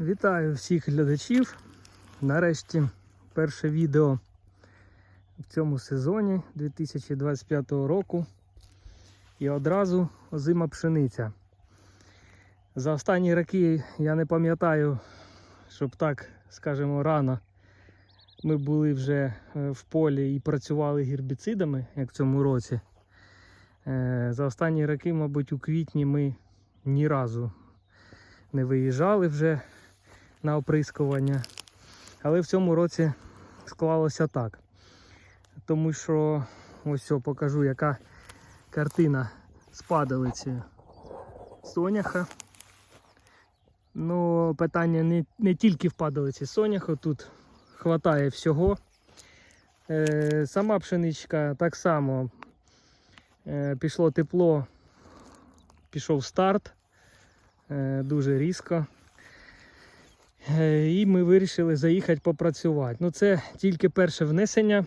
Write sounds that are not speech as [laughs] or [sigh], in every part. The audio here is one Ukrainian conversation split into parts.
Вітаю всіх глядачів. Нарешті перше відео в цьому сезоні 2025 року. І одразу озима пшениця. За останні роки я не пам'ятаю, щоб так, скажімо, рано ми були вже е, в полі і працювали гербіцидами, як в цьому році. Е, За останні роки, мабуть, у квітні ми ні разу не виїжджали вже на оприскування. Але в цьому році склалося так. Тому що ось все, покажу, яка картина з падалиці соняха. Ну, питання не, не тільки в падалиці соняха, тут хватає всього. Е, сама пшеничка так само е, пішло тепло, пішов старт е, дуже різко. Е, І ми вирішили заїхати попрацювати. Ну, це тільки перше внесення.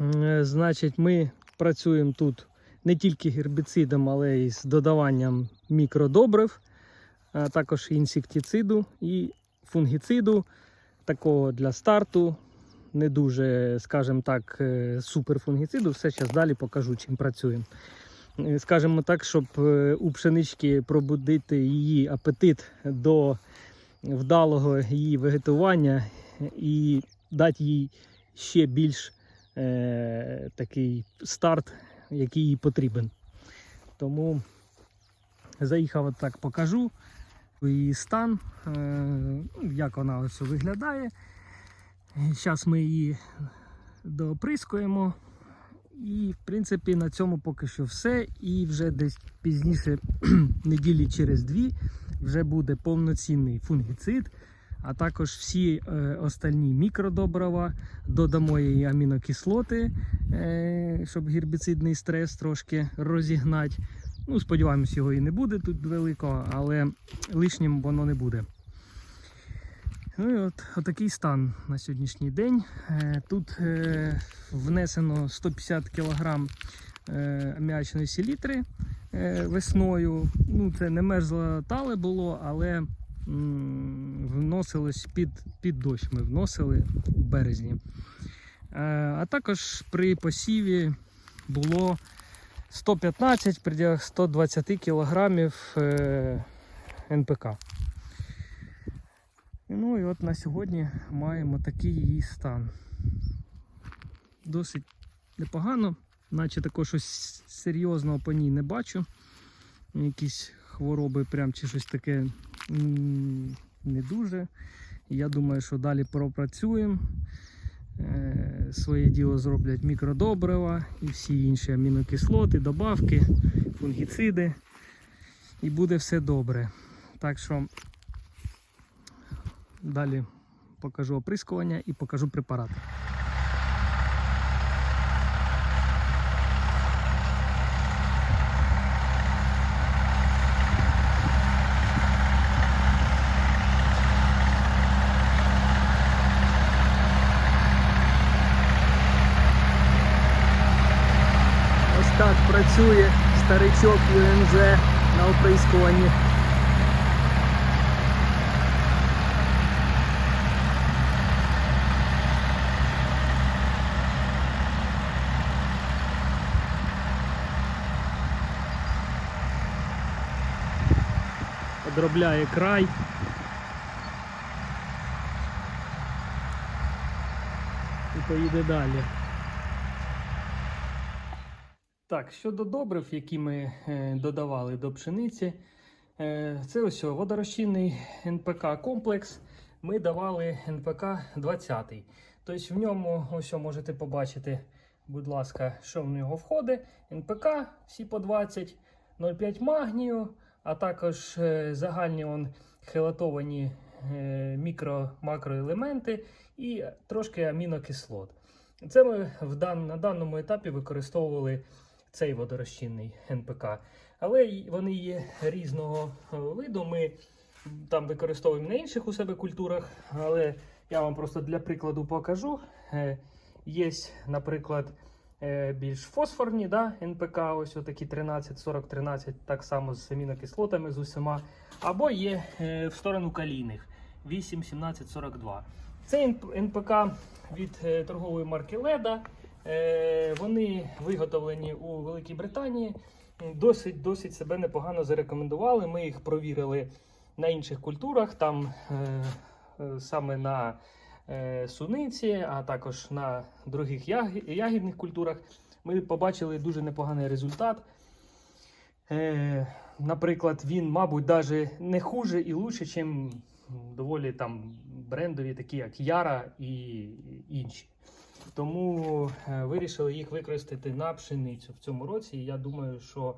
Е, Значить, ми працюємо тут не тільки гербіцидом, але й з додаванням мікродобрив, а також інсектициду і фунгіциду, такого для старту. Не дуже, скажімо так, е, суперфунгіциду. Все зараз далі покажу, чим працюємо. Скажімо так, щоб у пшенички пробудити її апетит до вдалого її вегетування і дати їй ще більш е, такий старт, який їй потрібен. Тому заїхав от так покажу її стан, е, ну, як вона ось виглядає. Зараз ми її дооприскуємо. І, в принципі, на цьому поки що все. І вже десь пізніше, [clears throat] неділі через дві, вже буде повноцінний фунгіцид, а також всі е, остальні мікродобрива, додамо їй амінокислоти, е, щоб гербіцидний стрес трошки розігнати. Ну, сподіваємось, його і не буде тут великого, але лишнім воно не буде. Ну і от отакий стан на сьогоднішній день. Е, Тут е, внесено 150 кг аміачної селітри е, весною. Ну, це не мерзло тале було, але вносилось під, під дощ. Ми вносили у березні. А також при посіві було 115 в 120 кг НПК. Ну і от на сьогодні маємо такий її стан. Досить непогано, наче також щось серйозного по ній не бачу. Якісь хвороби прям чи щось таке не дуже. Я думаю, що далі пропрацюємо. Е, Своє діло зроблять мікродобрива і всі інші амінокислоти, добавки, фунгіциди. І буде все добре. Так що Далі покажу оприскування і покажу препарати. Ось так працює старичок ЮНЗ на оприскуванні. Одробляє край. І поїде далі. Так, щодо добрив, які ми е, додавали до пшениці, е, це ось о, водорозчинний НПК комплекс. Ми давали НПК 20. Тобто в ньому ось можете побачити, будь ласка, що в нього входить. НПК всі по 20, 0,5 магнію, а також е, загальні он, хелатовані е, мікро-макроелементи і трошки амінокислот. Це ми в дан, на даному етапі використовували цей водорозчинний НПК. Але вони є різного е, виду. Ми там використовуємо на інших у себе культурах, але я вам просто для прикладу покажу. Є, наприклад, більш фосфорні да, НПК, ось такі 13, 40, 13, так само з амінокислотами з усіма. Або є е, в сторону калійних. 8 1742. Це НПК від е, торгової марки Леда. Е, Вони виготовлені у Великій Британії. Досить, досить себе непогано зарекомендували. Ми їх провірили на інших культурах, там е, е, саме на е, суниці, а також на других ягідних культурах. Ми побачили дуже непоганий результат. Е, наприклад, він, мабуть, навіть не хуже і лучше, ніж доволі там брендові, такі як Яра і інші. Тому е, вирішили їх використати на пшеницю в цьому році. І я думаю, що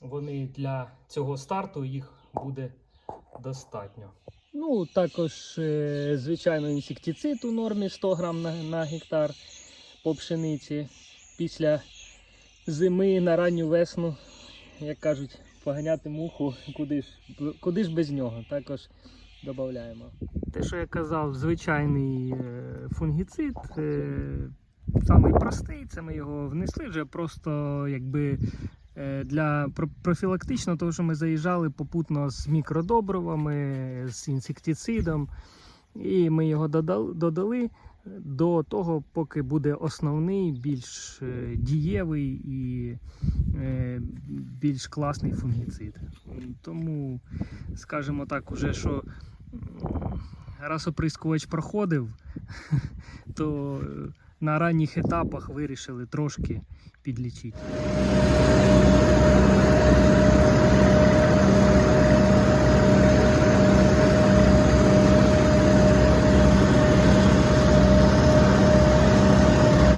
вони для цього старту їх буде достатньо. Ну, також, е, звичайно, інсектицид у нормі 100 грам на, на гектар по пшениці. Після зими на ранню весну, як кажуть, поганяти муху, куди ж, куди ж без нього. Також додаємо. Те, що я казав, звичайний е, фунгіцид, е, самий простий, це ми його внесли вже просто якби для профілактично, тому що ми заїжджали попутно з мікродобривами, з інсектицидом, і ми його додали, до того, поки буде основний, більш е, дієвий і е, більш класний фунгіцид. Тому, скажімо так, уже що раз оприскувач проходив, [laughs] то е, на ранніх етапах вирішили трошки підлічити.